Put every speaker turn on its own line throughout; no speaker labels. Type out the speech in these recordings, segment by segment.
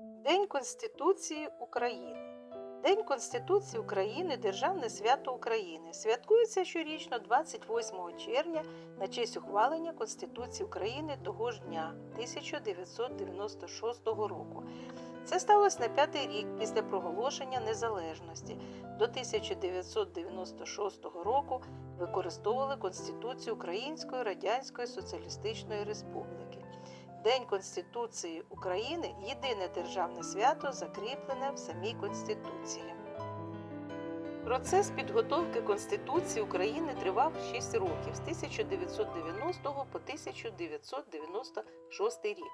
День Конституції України. День Конституції України Державне свято України. Святкується щорічно 28 червня на честь ухвалення Конституції України того ж дня 1996 року. Це сталося на п'ятий рік після проголошення незалежності. До 1996 року використовували Конституцію Української Радянської Соціалістичної Республіки. День Конституції України єдине державне свято, закріплене в самій Конституції. Процес підготовки Конституції України тривав 6 років з 1990 по 1996 рік.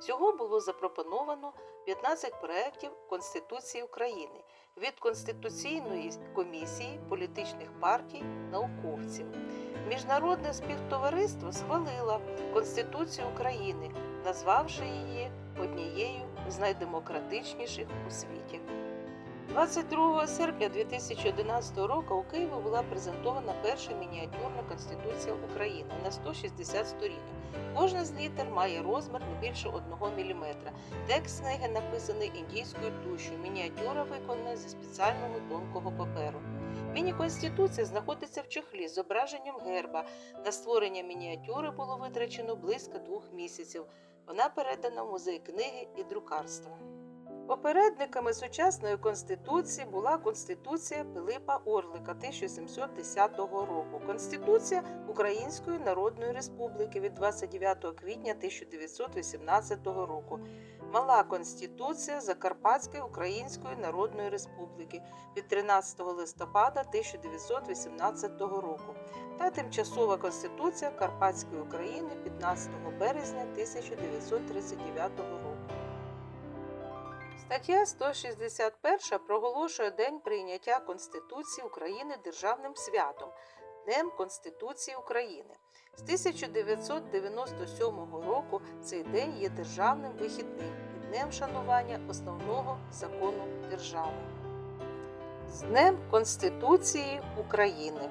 Всього було запропоновано 15 проєктів Конституції України від Конституційної комісії, політичних партій, науковців. Міжнародне співтовариство схвалило Конституцію України, назвавши її однією з найдемократичніших у світі. 22 серпня 2011 року у Києві була презентована перша мініатюрна Конституція України на 160 сторінок. Кожна з літер має розмір не більше 1 мм. Текст книги написаний індійською тушю. Мініатюра виконана зі спеціального тонкого паперу. Міні-конституція знаходиться в чохлі з зображенням герба. На створення мініатюри було витрачено близько двох місяців. Вона передана в музей книги і друкарства. Попередниками сучасної конституції була Конституція Пилипа Орлика 1710 року, Конституція Української Народної Республіки від 29 квітня 1918 року, Мала Конституція Закарпатської Української Народної Республіки від 13 листопада 1918 року та Тимчасова Конституція Карпатської України 15 березня 1939 року. Стаття 161 проголошує День прийняття Конституції України державним святом Днем Конституції України. З 1997 року цей день є державним вихідним і днем шанування основного закону держави. З Днем Конституції України.